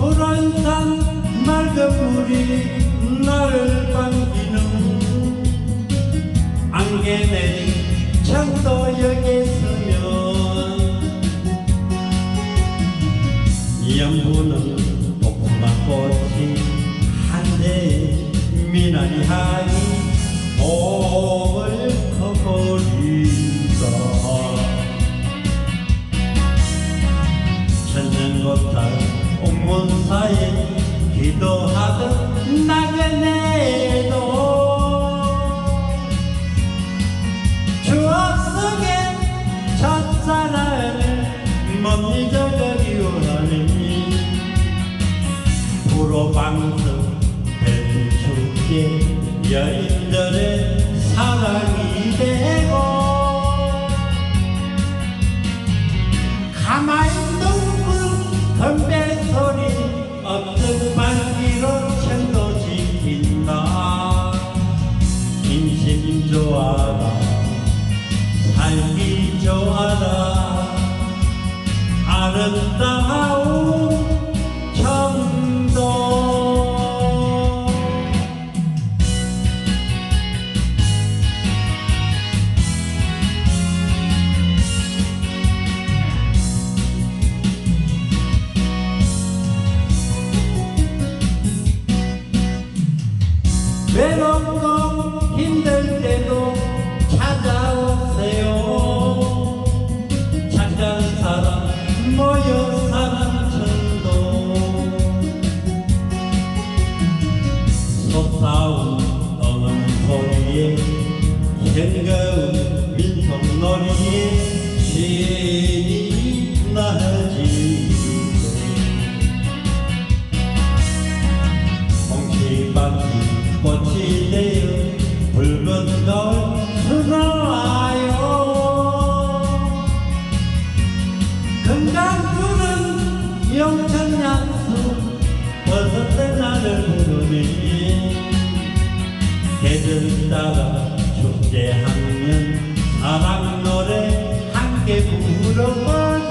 소란난 맑은 물이 나를 반기는 안개 내린 창도역에 서면 연분은 고구마 꽃이 한데 미나리 하여 기도하던 나그네도 추억 속에 첫사랑을 못 잊어가기 원하니 불어방석 배축에 여인들의 소리에 현가운 민속놀이에 신이 나지. 홍시밭이 꽃이 되어 붉은 가 따라 축제하면 사랑 노래 함께 불러보고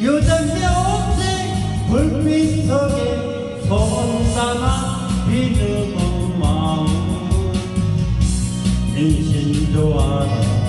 요즘 묘색 불빛 속에 손 담아 비누는 마음 인신 좋아라